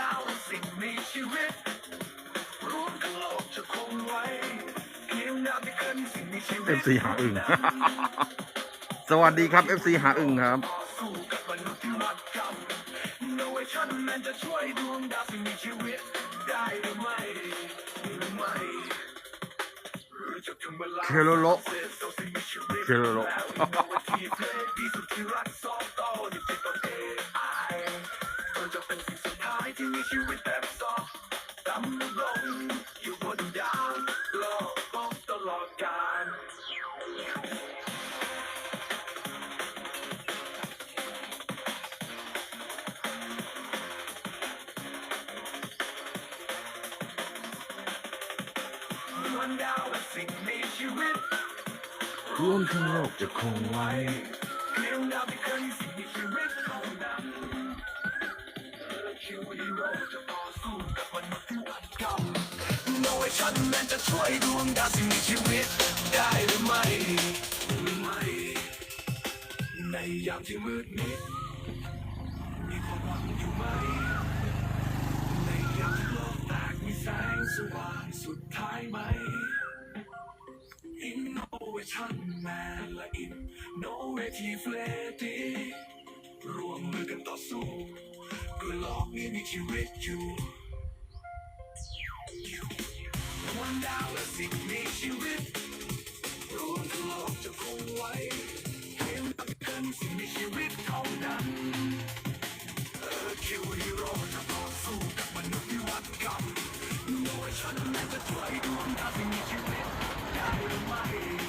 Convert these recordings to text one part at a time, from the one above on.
ดาวสิ่งมีชีวิตรวมทั้งโลกจะคงไว้เพียงดาวที่เกินสิ่งมีชีวิต FC หาอึ่ง สวัสดีครับ FC หาอึ่งครับ ต่อสู้กับมนุษย์ที่รักกันโนเวชั่นมันจะช่วยดวงดาวสิ่งมีชีวิต ได้หรือไม่หรือไม่หรือจะถึงเวลาเคโลโลสิ่งมีชีวิตเคโลโล แล้วอินโนเวทีฟเลยที่สุดที่รัก งสุดท้ายที่มีชีวิตแบบซอฟต์ดำรงอยู่บนดาวโลกของตลอดกาลดวงดาวและสิ่งมีชีวิตรวมทั้งโลกจะคงไว้เพียงดาวที่เคยมีสิ่งมีชีวิตเท่านั้นและชีวิตเราจะต่อสู้กับมนุษย์ที่อันเก่าโนเว ชั่นนั้นจะช่วยดวงดาวสิ่งมีชีวิตได้หรือไม่หรือไม่ ในยามที่มืดมิดมีความหวังอยู่ไหม ในยามที่โลกแตกมีแสงสว่างสุดท้ายไหม Innovation Man และ Innovative Lady รวมมือกันต่อสู้ อโลกนี้มีชีวิตอยู่ดวงดาวและสิ่งมีชีวิตรวมทั้งโลกจะคงไว้เพียงเกินสิ่งมีชีวิตเท่านั้นเออคิวฮีโร่จะต่อสู้กับมนุษย์ที่วัดกรรม Innovation นั้นจะช่วยดวงดาวสิ่งมีชีวิตได้หรือไม่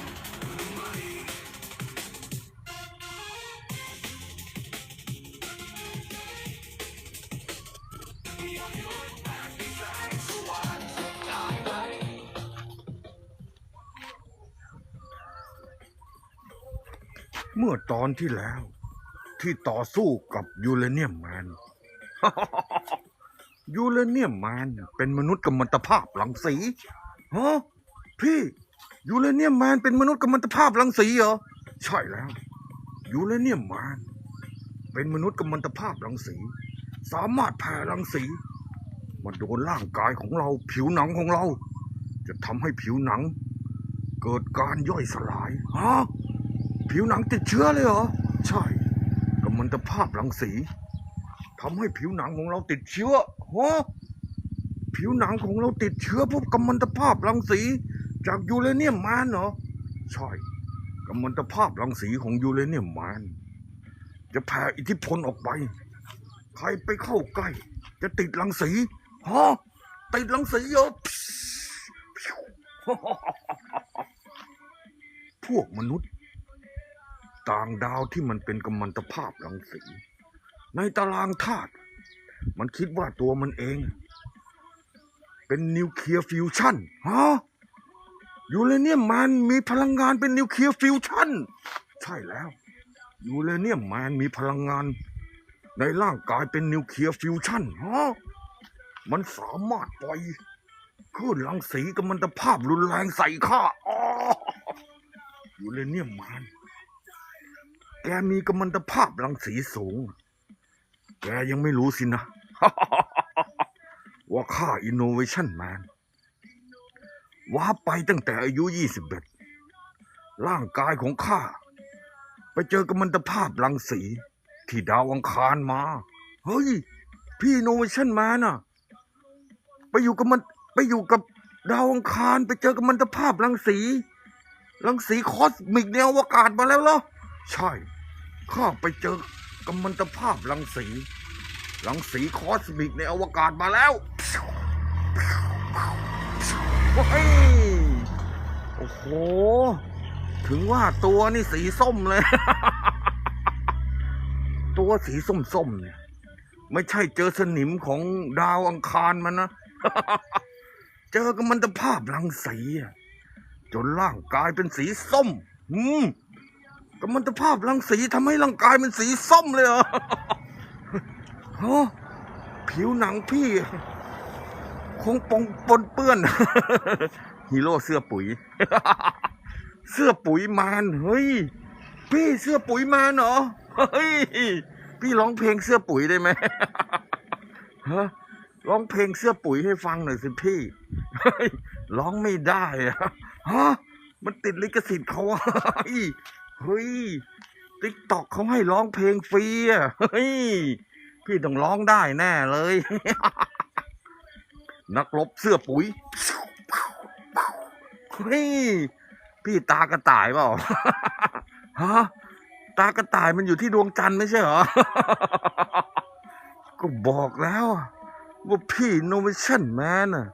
มื่อตอนที่แล้ว ที่ต่อสู้กับยูเรเนียมแมนยูเรเนียมแมนเป็นมนุษย์กัมมันตภาพรังสีฮะพี่ยูเรเนียมแมนเป็นมนุษย์กัมมันตภาพรังสีเหรอใช่แล้วยูเรเนียมแมนเป็นมนุษย์กัมมันตภาพรังสี สามารถแผ่รังสีมาโดนร่างกายของเราผิวหนังของเรา จะทำให้ผิวหนัง เกิดการย่อยสลายฮะ ผิวหนังติดเชื้อเลยเหรอ ใช่กัมมันตภาพรังสีทำให้ผิวหนังของเราติดเชื้อฮะผิวหนังของเราติดเชื้อพวกกัมมันตภาพรังสี จากยูเรเนียมแมนเหรอ ใช่กัมมันตภาพรังสีของยูเรเนียมแมนจะแผ่อิทธิพลออกไป ใครไปเข้าใกล้ จะติดรังสีฮะติดรังสีเหรอพวกมนุษย์ ต่างดาวที่มันเป็นกัมมันตภาพรังสี ในตารางธาตุมันคิดว่าตัวมันเอง เป็นนิวเคลียร์ฟิวชั่นฮะยูเรเนียมแมนมีพลังงานเป็นนิวเคลียร์ฟิวชั่น ใช่แล้ว ยูเรเนียมแมนมีพลังงาน ในร่างกายเป็นนิวเคลียร์ฟิวชั่นฮะมันสามารถปล่อยคลื่นรังสีกัมมันตภาพรุนแรงใส่ข้าอ๋อยูเรเนียมแมน แกมีกัมมันตภาพรังสีสูง แกยังไม่รู้สินะ ว่าข้า Innovation Man ว้าไปตั้งแต่อายุ21ร่างกายของข้า ไปเจอกัมมันตภาพรังสี ที่ดาวอังคารมา เฮ้ย พี่ Innovation Man น่ะไปอยู่กับมันไปอยู่กับดาวอังคารไปเจอกัมมันตภาพรังสี รังสีคอสมิกในอวกาศมาแล้วเหรอ ใช่ ข้าไปเจอกัมมันตภาพรังสี รังสีคอสมิกในอวกาศมาแล้วเฮ้ยโอ้โห ถึงว่าตัวนี่สีส้มเลย ตัวสีส้มๆเนี่ย ไม่ใช่เจอสนิมของดาวอังคารมันนะ เจอกัมมันตภาพรังสีอะจนร่างกายเป็นสีส้ม อืม กัมมันตภาพรังสีทำให้ร่างกายเป็นสีส้มเลยเหรอฮะผิวหนังพี่ คงปงปนเปื้อน ฮีโร่เสื้อปุ๋ย เสื้อปุ๋ยมานเฮ้ย พี่เสื้อปุ๋ยมานเหรอเฮ้ยพี่ร้องเพลงเสื้อปุ๋ยได้ไหมฮะร้องเพลงเสื้อปุ๋ยให้ฟังหน่อยสิพี่เฮ้ยร้องไม่ได้อะฮะมันติดลิขสิทธิ์เขาอะ เฮ้ยติ๊กตอกเขาให้ร้องเพลงฟรีอะเฮ้ยพี่ต้องร้องได้แน่เลย นักรบเสื้อปุ๋ยเฮ้ยพี่ตากระต่ายเปล่าฮะตากระต่ายมันอยู่ที่ดวงจันทร์ไม่ใช่เหรอ ก็บอกแล้วอะว่าพี่โนเวชั่นแมนอะ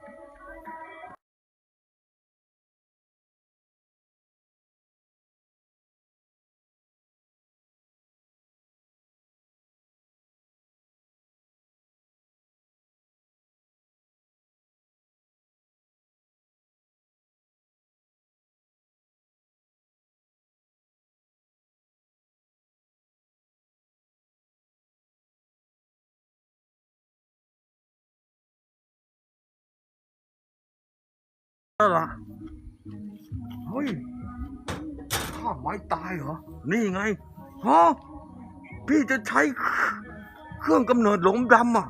ไม้ตายเหรอ นี่ไงฮะพี่จะใช้เครื่องกำเนิดหลงดำอะ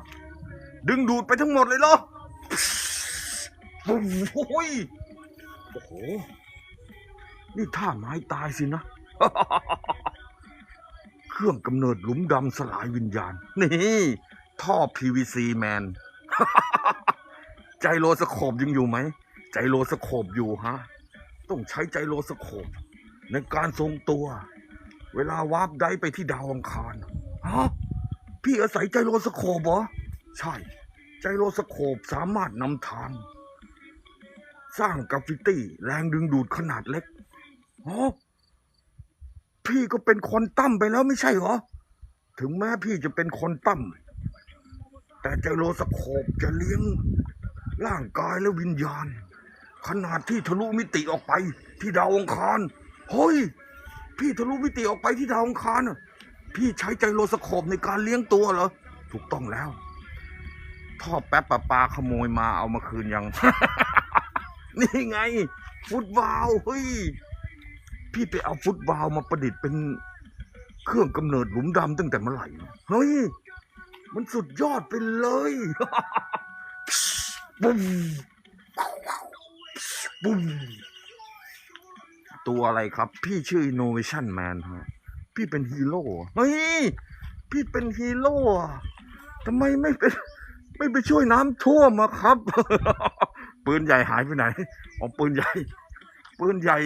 ดึงดูดไปทั้งหมดเลยเหรอ โอ้ยโอ้โห นี่ท่าไม้ตายสินะ เครื่องกำเนิดหลุมดำสลายวิญญาณ นี่ ท่อ PVC แมน ใจโลสโคบยังอยู่ไหม ใจโลสโคบอยู่ฮะ ต้องใช้ใจโลสโคบ ในการทรงตัว เวลาวาร์ปได้ไปที่ดาวอังคารฮะพี่อาศัยใจโลสโคบเหรอ ใช่ ใจโลสโคบสามารถนำทาง สร้างกราฟฟิตี้แรงดึงดูดขนาดเล็กอ๋อพี่ก็เป็นคนตั้มไปแล้วไม่ใช่เหรอ ถึงแม้พี่จะเป็นคนตั้มแต่ใจโลสโคบจะเลี้ยง ร่างกายและวิญญาณ ขนาดที่ทะลุมิติออกไปที่ดาวองคาร เฮ้ย พี่ทะลุมิติออกไปที่ดาวอังคารน่ะพี่ใช้ใจโลสโคปในการเลี้ยงตัวเหรอ ถูกต้องแล้วท่อแป๊บปะปาขโมยมาเอามาคืนยัง นี่ไง ฟุตบาลเฮ้ย พี่ไปเอาฟุตบาลมาประดิษฐ์เป็นเครื่องกำเนิดหลุมดำตั้งแต่เมื่อไหร่ เฮ้ย มันสุดยอดไปเลยบุ้มบุ้ม ตัวอะไรครับ พี่ชื่อ Innovation Man ฮะพี่เป็นฮีโร่เฮ้ยพี่เป็นฮีโร่ทำไมไม่เป็นไม่ไปช่วยน้ำท่วมอะครับ ปืนใหญ่หายไปไหนอ๋อปืนใหญ่ ปืนใหญ่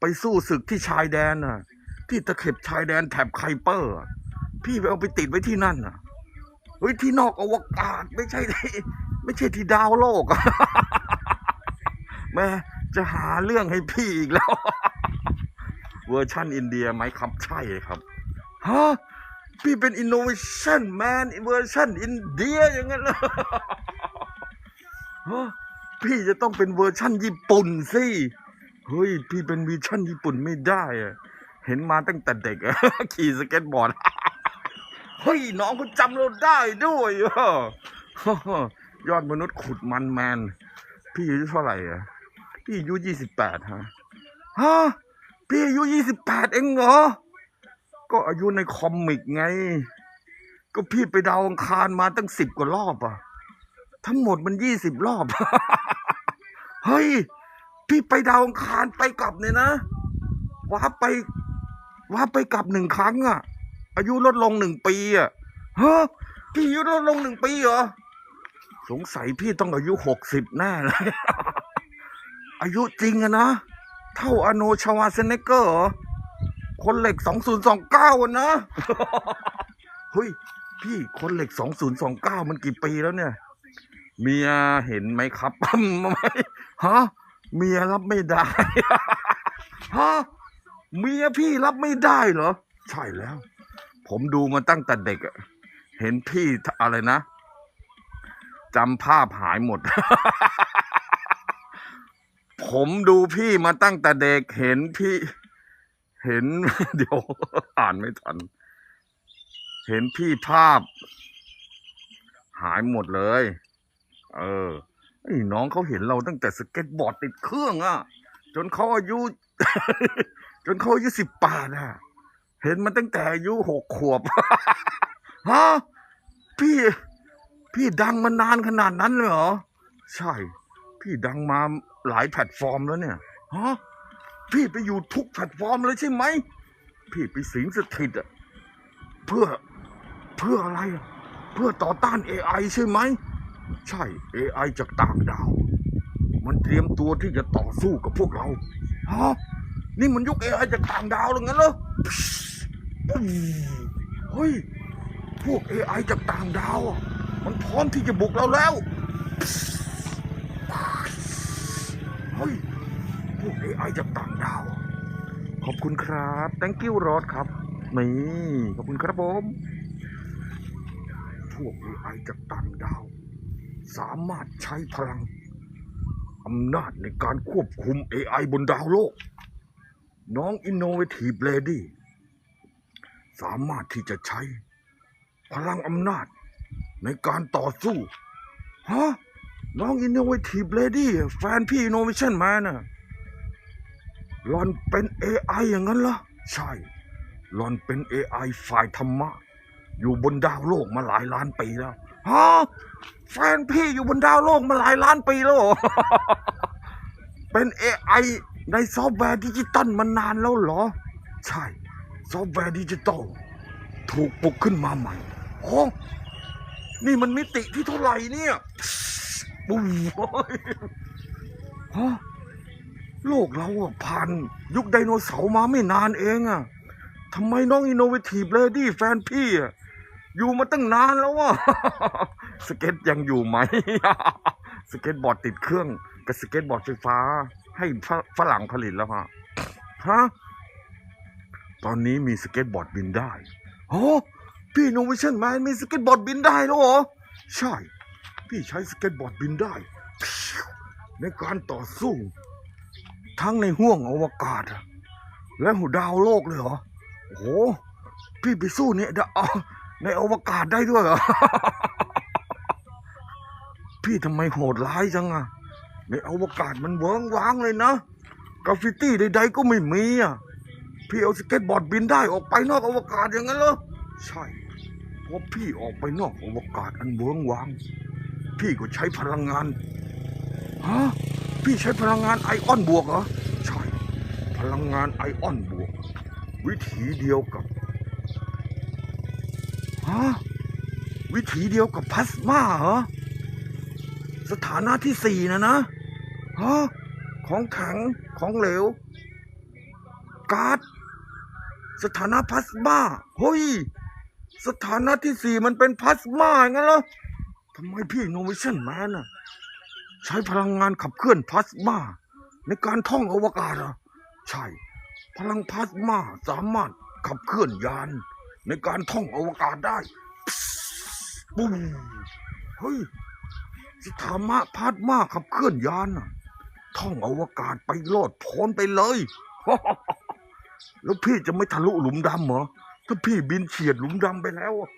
ไปสู้ศึกที่ชายแดนน่ะ ที่ตะเข็บชายแดนแถบไคเปอร์ พี่ไปเอาไปติดไว้ที่นั่นน่ะเฮ้ยที่นอกอวกาศไม่ใช่ที่ไม่ใช่ที่ดาวโลกแม่ จะหาเรื่องให้พี่อีกแล้ว เวอร์ชั่นอินเดียไหมครับใช่ครับฮะพี่เป็น innovation man เวอร์ชันอินเดียอย่างนั้นเหรอพี่จะต้องเป็นเวอร์ชั่นญี่ปุ่นสิเฮ้ยพี่เป็นเวอร์ชั่นญี่ปุ่นไม่ได้อะเห็นมาตั้งแต่เด็กขี่สเก็ตบอร์ดเฮ้ยน้องเขาจำเราได้ด้วยอยอดมนุษย์ขุดมันแมน พี่อายุเท่าไหร่อะ พี่อายุยี่สิบแปดฮะฮะพี่อายุยี่สิบแปดเองเหรอ ก็อายุในคอมิกไง ก็พี่ไปดาวอังคารมาตั้งสิบกว่ารอบอะทั้งหมดมันยี่สิบรอบ เฮ้ย พี่ไปดาวอังคารไปกลับเนี่ยนะว้าร์ไปว้าร์ไปกลับหนึ่งครั้งอะอายุลดลงหนึ่งปีอะฮะพี่อายุลดลงหนึ่งปีเหรอสงสัยพี่ต้องอายุหกสิบแน่เลย อายุจริงอะนะ เท่าอโนชาวาเซเนเกอร์เหรอ คนเหล็กสองศูนย์สองเก้าอะนะ เฮ้ย พี่คนเหล็กสองศูนย์สองเก้ามันกี่ปีแล้วเนี่ย เมียเห็นไหมครับไหมฮะเมียรับไม่ได้ ฮะเมียพี่รับไม่ได้เหรอ ใช่แล้ว ผมดูมาตั้งแต่เด็กอะเห็นพี่อะไรนะจำภาพหายหมด ผมดูพี่มาตั้งแต่เด็กเห็นพี่ เห็นเดี๋ยวอ่านไม่ทัน เห็นพี่ภาพ หายหมดเลย เออไอ้น้องเขาเห็นเราตั้งแต่สเก็ตบอร์ดติดเครื่องอะจนเขาอายุ จนเขาอายุสิบแปดอะเห็นมันตั้งแต่อายุหกขวบฮะพี่ พี่ดังมานานขนาดนั้นเลยเหรอ ใช่ พี่ดังมาหลายแพลตฟอร์มแล้วเนี่ยฮะพี่ไปอยู่ทุกแพลตฟอร์มเลยใช่ไหมพี่ไปสิงสถิตอะเพื่อเพื่ออะไรอะเพื่อต่อต้าน AI ใช่ไหม ใช่ AI จากต่างดาว มันเตรียมตัวที่จะต่อสู้กับพวกเราฮะนี่มันยุค AI จากต่างดาวแล้วงั้นเหรอเฮ้ยพวก AI จากต่างดาวอะมันพร้อมที่จะบุกเราแล้ว พวก AI จากต่างดาว ขอบคุณครับ thank you รอดครับ นี่ ขอบคุณครับผม พวก AI จากต่างดาว สามารถใช้พลังอำนาจในการควบคุม AI บนดาวโลก น้อง Innovative Lady สามารถที่จะใช้ พลังอำนาจในการต่อสู้ ฮะ น้อง Innovative Lady แฟนพี่ Innovation Man น่ะ หลอนเป็น AI อย่างนั้นเหรอ ใช่ หลอนเป็น AI ฝ่ายธรรมะ อยู่บนดาวโลกมาหลายล้านปีแล้วฮะแฟนพี่อยู่บนดาวโลกมาหลายล้านปีแล้วเหรอเป็น AI ในซอฟต์แวร์ดิจิตอลมานานแล้วเหรอ ใช่ ซอฟต์แวร์ดิจิตอลถูกปลุกขึ้นมาใหม่โอ้นี่มันมิติที่เท่าไหร่เนี่ยปุ้มโอ้ยฮะ โลกเราอะผ่านยุคไดโนเสาร์มาไม่นานเองอะทำไมน้องอินโนเวทีฟเลดี้แฟนพี่อะอยู่มาตั้งนานแล้วอะสเก็ตยังอยู่ไหม สเก็ตบอร์ดติดเครื่อง กับสเก็ตบอร์ดไฟฟ้า ให้ฝรั่งผลิตแล้วฮะฮะตอนนี้มีสเก็ตบอร์ดบินได้โอ้พี่โนวิชั่นแมนมีสเก็ตบอร์ดบินได้แล้วเหรอ ใช่ พี่ใช้สเก็ตบอร์ดบินได้ ในการต่อสู้ ทั้งในห้วงอวกาศ และหัวดาวโลกเลยเหรอ โอ้โห พี่ไปสู้เนี่ยในอวกาศได้ด้วยเหรอ พี่ทำไมโหดร้ายจังอะในอวกาศมันเวิ้งว้างเลยนะกราฟฟิตี้ใดๆก็ไม่มีอะ พี่เอาสเก็ตบอร์ดบินได้ออกไปนอกอวกาศอย่างนั้นเหรอ ใช่ เพราะพี่ออกไปนอกอวกาศอันเวิ้งว้าง พี่ก็ใช้พลังงาน ฮะ พี่ใช้พลังงานไอออนบวกเหรอ ใช่ พลังงานไอออนบวก วิธีเดียวกับฮะวิธีเดียวกับพลาสมาเหรอ สถานะที่สี่นะนะฮะของแข็งของเหลวการ์ดสถานะพลาสมาเฮ้ย สถานะที่สี่มันเป็นพลาสมางั้นเหรอทำไมพี่โนวิชั่นแมนน่ะ ใช้พลังงานขับเคลื่อนพลาสมาในการท่องอวกาศอะใช่ พลังพลาสมาสามารถขับเคลื่อนยาน ในการท่องอวกาศได้ปุ้มเฮ้ยสถามะพลาสมาขับเคลื่อนยานน่ะท่องอวกาศไปโลดพ้นไปเลยแล้วพี่จะไม่ทะลุหลุมดำเหรอถ้าพี่บินเฉียดหลุมดำไปแล้วอะ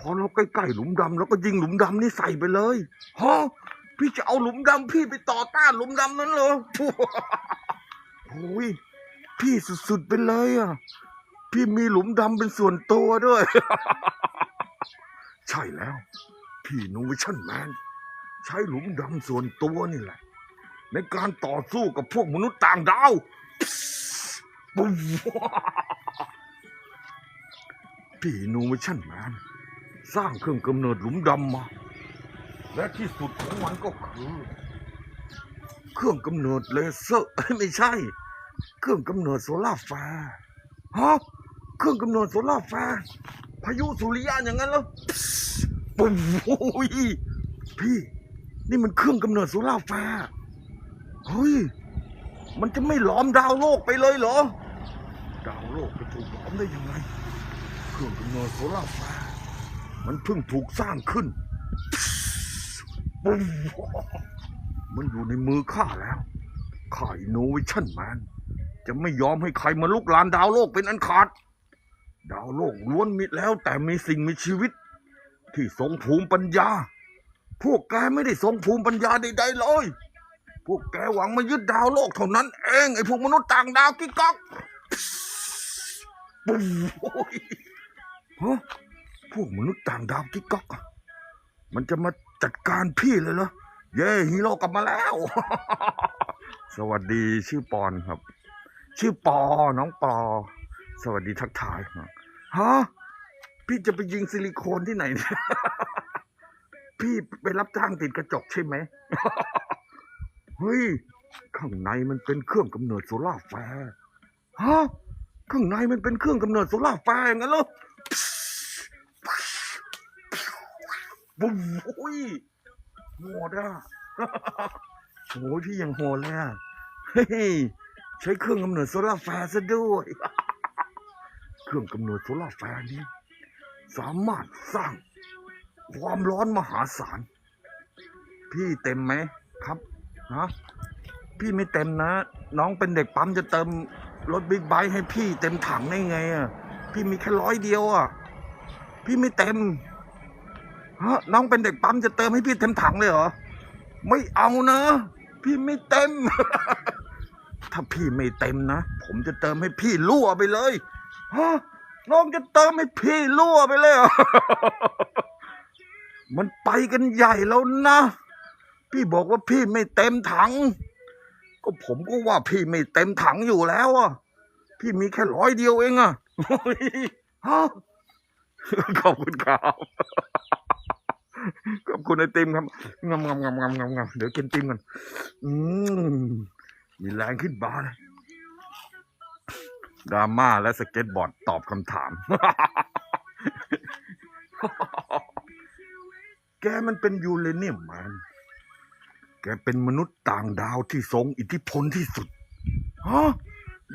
พอเราใกล้ๆหลุมดำเราก็ยิงหลุมดำนี่ใส่ไปเลยฮะพี่จะเอาหลุมดำพี่ไปต่อต้านหลุมดำนั้นเหรอโอ้ยพี่สุดๆไปเลยอะ พี่มีหลุมดำเป็นส่วนตัวด้วย ใช่แล้ว พี่นูวิชั่นแมนใช้หลุมดำส่วนตัวนี่แหละ ในการต่อสู้กับพวกมนุษย์ต่างดาวปุ๊บพี่นูวิชั่นแมน สร้างเครื่องกำเนิดหลุมดำมา และที่สุดของมันก็คือ เครื่องกำเนิดเลเซอร์ไม่ใช่ เครื่องกำเนิดโซล่าร์แฟร์ฮะเครื่องกำเนิดโซล่าร์แฟร์พายุสุริยะอย่างนั้นแล้วปุ๊บโอ้ยพี่ นี่มันเครื่องกำเนิดโซล่าร์แฟร์เฮ้ยมันจะไม่หลอมดาวโลกไปเลยเหรอ ดาวโลกจะถูกหลอมได้ยังไง เครื่องกำเนิดโซล่าร์แฟร์ มันเพิ่งถูกสร้างขึ้นปุ๊บมันอยู่ในมือข้าแล้วข้าอินโนเวชั่นแมนจะไม่ยอมให้ใครมาลุกลานดาวโลกเป็นอันขาด ดาวโลกล้วนมีแล้วแต่มีสิ่งมีชีวิต ที่ทรงภูมิปัญญา พวกแกไม่ได้ทรงภูมิปัญญาใดๆเลย พวกแกหวังมายึดดาวโลกเท่านั้นเองไอ้พวกมนุษย์ต่างดาวกิ๊กก๊อกปุ๊บโอ้ยฮะ พวกมนุษย์ต่างดาวกิ๊กก๊อกมันจะมาจัดการพี่เลยเหรอ เย้ฮีโร่กลับมาแล้ว สวัสดีชื่อปอนครับ ชื่อปอน้องปอ สวัสดีทักทายฮะพี่จะไปยิงซิลิโคนที่ไหน พี่ไปรับจ้างติดกระจกใช่ไหมเฮ้ย ข้างในมันเป็นเครื่องกำเนิดโซล่าแฟร์ฮะข้างในมันเป็นเครื่องกำเนิดโซล่าแฟร์งั้นเหรอ บุ้มโอ้ยโหดอะโอ้ยพี่ยังโหดเลยอะเฮ้ยใช้เครื่องกำเนิดโซล่าร์แฟร์ซะด้วย เครื่องกำเนิดโซล่าร์แฟร์นี้ สามารถสร้างความร้อนมหาศาล พี่เต็มไหมครับฮะพี่ไม่เต็มนะ น้องเป็นเด็กปั๊มจะเติมรถบิ๊กไบค์ให้พี่เต็มถังได้ไงอะพี่มีแค่ร้อยเดียวอะ พี่ไม่เต็ม ฮะน้องเป็นเด็กปั๊มจะเติมให้พี่เต็มถังเลยเหรอ ไม่เอานะ พี่ไม่เต็ม ถ้าพี่ไม่เต็มนะ ผมจะเติมให้พี่รั่วไปเลยฮะน้องจะเติมให้พี่รั่วไปเลยเหรอมันไปกันใหญ่แล้วนะ พี่บอกว่าพี่ไม่เต็มถัง ก็ผมก็ว่าพี่ไม่เต็มถังอยู่แล้วอะ พี่มีแค่ร้อยเดียวเองอะฮะขอบคุณครับ ขอบคุณไอติมครับงำงำงำงำงำงำเดี๋ยวกินติมกันอืมมีแรงขึ้นบ้าเลยดราม่าและสเก็ตบอร์ดตอบคำถาม แกมันเป็นยูเรเนียมแมนแกเป็นมนุษย์ต่างดาวที่ทรงอิทธิพลที่สุดฮะ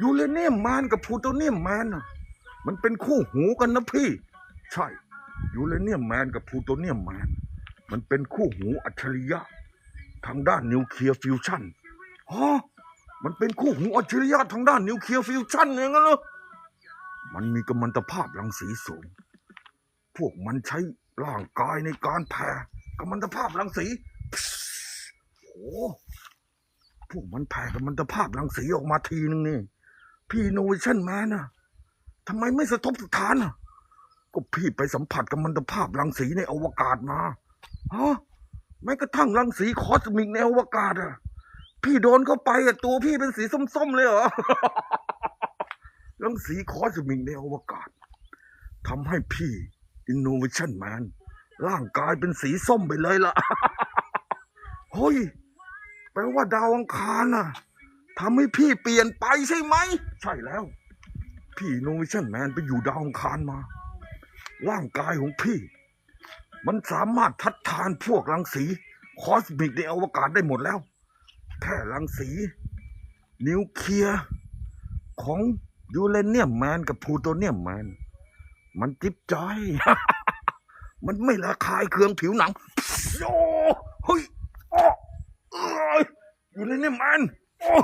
ยูเรเนียมแมนกับพูโตเนียมแมนน่ะมันเป็นคู่หูกันนะพี่ ใช่ ยูเรเนียมแมนกับพลูโตเนียมแมน มันเป็นคู่หูอัจฉริยะ ทางด้านนิวเคลียร์ฟิวชั่นฮะมันเป็นคู่หูอัจฉริยะทางด้านนิวเคลียร์ฟิวชั่นอย่างนั้นเหรอ มันมีกัมมันตภาพรังสีสูง พวกมันใช้ร่างกายในการแผ่กัมมันตภาพรังสีโอ้พวกมันแผ่กัมมันตภาพรังสีออกมาทีนึงนี่ พี่โนเวชั่นแมนน่ะทำไมไม่สะทบสถานอะ ก็พี่ไปสัมผัสกัมมันตภาพรังสีในอวกาศมาฮะแม้กระทั่งรังสีคอสมิกในอวกาศอะ พี่โดนเข้าไปอะตัวพี่เป็นสีส้มๆเลยเหรอรังสีคอสมิกในอวกาศทำให้พี่ Innovation Man ร่างกายเป็นสีส้มไปเลยล่ะเฮ้ยแปลว่าดาวอังคารน่ะทำให้พี่เปลี่ยนไปใช่ไหม ใช่แล้ว พี่ Innovation Man ไปอยู่ดาวอังคารมา ร่างกายของพี่ มันสามารถทัดทานพวกรังสีคอสมิกในอวกาศได้หมดแล้วแค่รังสี นิวเคลียร์ของยูเรเนียมแมนกับพลูโตเนียมแมน มันจิ๊บจอย มันไม่ระคายเคืองผิวหนังโอ้เฮ้ยอ้อเอ้ยยูเรเนียมแมนโอ้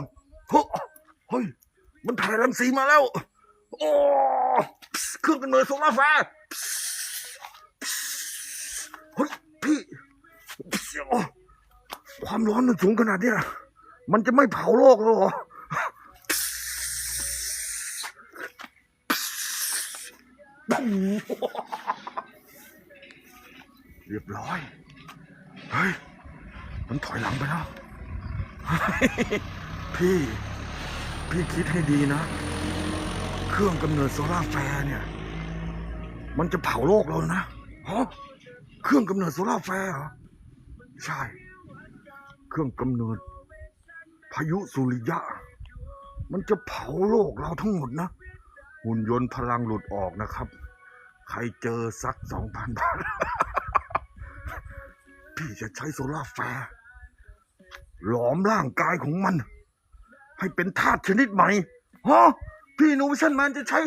เฮ้ยเฮ้ย มันแผ่รังสีมาแล้ว โอ้เครื่องกำเนิดโซลาร์แฟร์เฮ้ยพี่โอ้ความร้อนมันสูงขนาดนี้มันจะไม่เผาโลกแล้วหรอเรียบร้อย เฮ้ย มันถอยหลังไปแล้ว พี่ พี่คิดให้ดีนะ เครื่องกำเนิดโซล่าร์แฟร์เนี่ย มันจะเผาโลกเรานะฮะเครื่องกำเนิดโซล่าร์แฟร์เหรอ ใช่ เครื่องกำเนิด พายุสุริยะ มันจะเผาโลกเราทั้งหมดนะ หุ่นยนต์พลังหลุดออกนะครับ ใครเจอสักสองพันบาท พี่จะใช้โซล่าร์แฟร์หลอมร่างกายของมัน ให้เป็นธาตุชนิดใหม่ฮะ พี่นูวิชั่นแมนจะใช้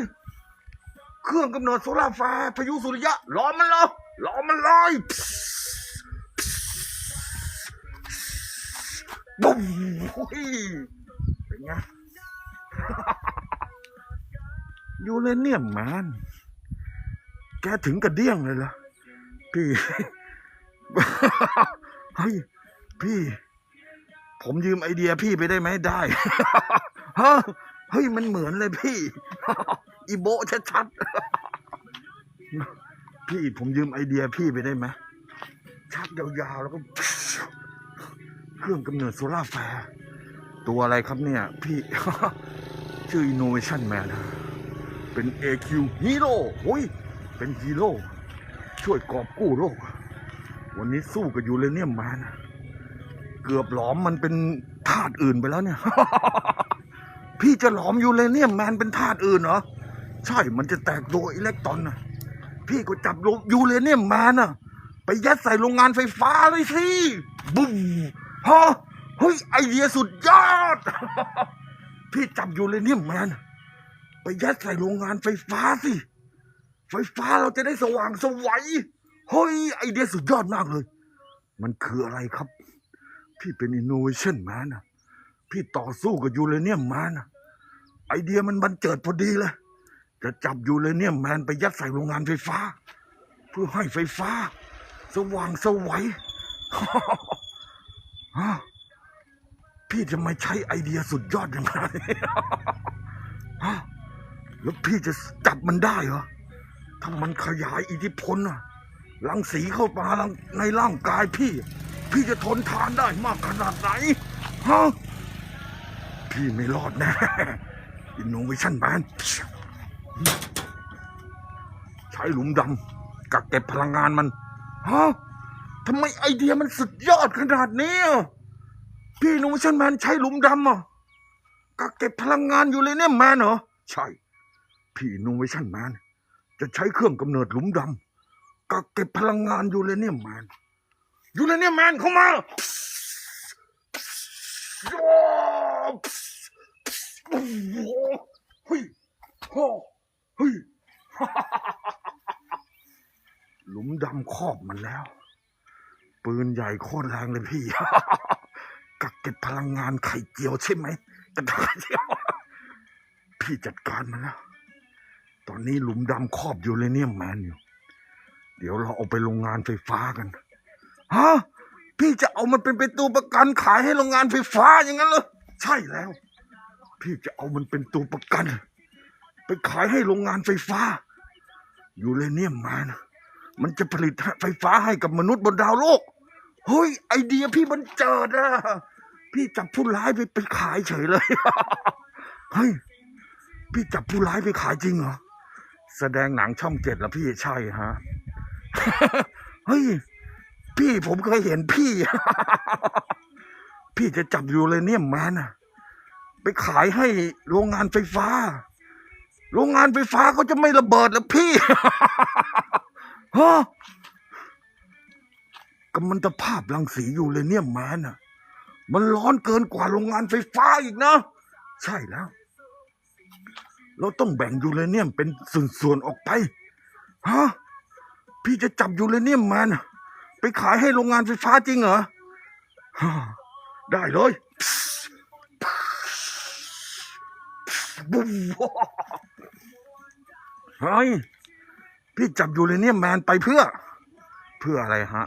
เครื่องกำเนิดโซลาร์แฟพายุสุริยะหลอมมันเลยหลอมมันเลยบุ้มโอ้ยเป็นไงยูเรเนียมแมนแกถึงกระเดี้ยงเลยเหรอพี่เฮ้ยพี่ ผมยืมไอเดียพี่ไปได้ไหมได้ฮะ เฮ้ยมันเหมือนเลยพี่ อีโบชัดๆ พี่ผมยืมไอเดียพี่ไปได้ไหมชักยาวๆ แล้วก็ เครื่องกำเนิดโซล่าแฟร์ตัวอะไรครับเนี่ย พี่ ชื่อ Innovation Man นเป็น AQ ฮีโร่โอ้ย เป็นฮีโร่ช่วยกอบกู้โลก วันนี้สู้กับยูเรเนียมแมนะเกือบหลอมมันเป็นธาตุอื่นไปแล้วเนี่ย พี่จะหลอมยูเรเนียมแมนเป็นธาตุอื่นเหรอ ใช่ มันจะแตกตัวอิเล็กตรอนนะพี่ก็จับยูเรเนียมแมนอะไปยัดใส่โรงงานไฟฟ้าเลยสิบุ้มฮะเฮ้ยไอเดียสุดยอด พี่จับยูเรเนียมแมนไปยัดใส่โรงงานไฟฟ้าสิ ไฟฟ้าเราจะได้สว่างสวัยเฮ้ยไอเดียสุดยอดมากเลย มันคืออะไรครับ พี่เป็น innovation man นะพี่ต่อสู้กับยูเรเนียมแมนนะ ไอเดียมันบันเจิดพอดีเลย จะจับยูเรเนียมแมนไปยัดใส่โรงงานไฟฟ้า เพื่อให้ไฟฟ้า สว่างสวัยพี่จะไม่ใช้ไอเดียสุดยอดยังไงแล้วพี่จะจับมันได้เหรอ ถ้ามันขยายอิทธิพลน่ะรังสีเข้ามาในร่างกายพี่ พี่จะทนทานได้มากขนาดไหนฮะพี่ไม่รอดแน่ อินโนเวชั่นแมนใช้หลุมดำกักเก็บพลังงานมันฮะทำไมไอเดียมันสุดยอดขนาดนี้พี่อินโนเวชั่นแมนใช้หลุมดำอะกักเก็บพลังงานอยู่เลยเนี่ยแมนเหรอใช่ พี่อินโนเวชั่นแมนจะใช้เครื่องกำเนิดหลุมดำกักเก็บพลังงานอยู่เรเนี่ยแมนอยู่เรเนี่ยแมนเข้ามาเฮ้ยโอ้เฮ้ย หลุมดำครอบมันแล้ว ปืนใหญ่โคตรแรงเลยพี่ กักเก็บพลังงานไข่เจียวใช่ไหมจะไข่เจียวพี่จัดการมันแล้ว ตอนนี้หลุมดำครอบยูเรเนียมแมนอยู่ เดี๋ยวเราเอาไปโรงงานไฟฟ้ากันฮะพี่จะเอามันเป็นเป็นตัวประกันขายให้โรงงานไฟฟ้าอย่างนั้นเหรอใช่แล้ว พี่จะเอามันเป็นตัวประกัน ไปขายให้โรงงานไฟฟ้า ยูเรเนียมแมนมันจะผลิตไฟฟ้าให้กับมนุษย์บนดาวโลก เฮ้ย ไอเดียพี่มันเจิดอะพี่จับผู้ร้ายไปไปขายเฉยเลย เฮ้ย พี่จับผู้ร้ายไปขายจริงเหรอ แสดงหนังช่องเจ็ดแล้วพี่ใช่ฮะ เฮ้ย พี่ผมเคยเห็นพี่ พี่จะจับยูเรเนียมแมนอะ ไปขายให้โรงงานไฟฟ้า โรงงานไฟฟ้าเขาจะไม่ระเบิดแล้วพี่ฮะกัมมันตภาพรังสียูเรเนียมแมนอะมันร้อนเกินกว่าโรงงานไฟฟ้าอีกนะ ใช่แล้ว เราต้องแบ่งยูเรเนียมเป็นส่วนๆออกไปฮะพี่จะจับยูเรเนียมแมนไปขายให้โรงงานไฟฟ้าจริงเหรอได้เลย เฮ้ยพี่จับยูเรเนียมแมนไปเพื่อ เพื่ออะไรฮะ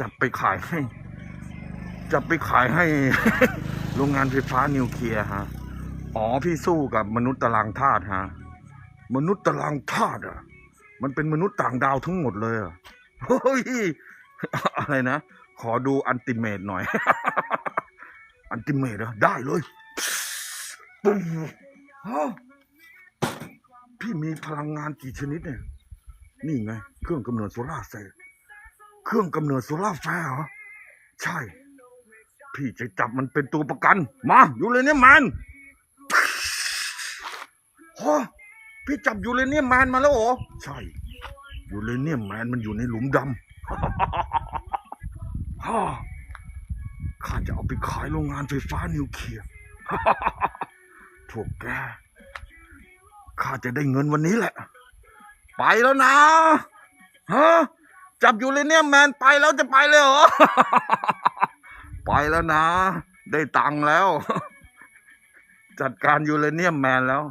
จับไปขายให้จับไปขายให้โรงงานไฟฟ้านิวเคลียร์ฮะอ๋อพี่สู้กับมนุษย์ตารางธาตุฮะมนุษย์ตารางธาตุอะ มันเป็นมนุษย์ต่างดาวทั้งหมดเลยอะเฮ้ยอะไรนะ ขอดูอันติเมตหน่อย อันติเมตเหรอได้เลย ปุ๊บฮะพี่มีพลังงานกี่ชนิดเนี่ย นี่ไง เครื่องกำเนิดโซล่าเซลล์ เครื่องกำเนิดโซล่าแฟร์เหรอ ใช่ พี่จะจับมันเป็นตัวประกัน มาอยู่เลยเนี่ยมันฮะพี่จับยูเรเนียมแมนมาแล้วเหรอ ใช่ยูเรเนียมแมนมันอยู่ในหลุมดำฮ่าข้าจะเอาไปขายโรงงานไฟฟ้านิวเคลียร์ พวกแกข้าจะได้เงินวันนี้แหละ ไปแล้วนะฮะจับยูเรเนียมแมนไปแล้วจะไปเลยเหรอ ไปแล้วนะ ได้ตังค์แล้ว จัดการยูเรเนียมแมนแล้ว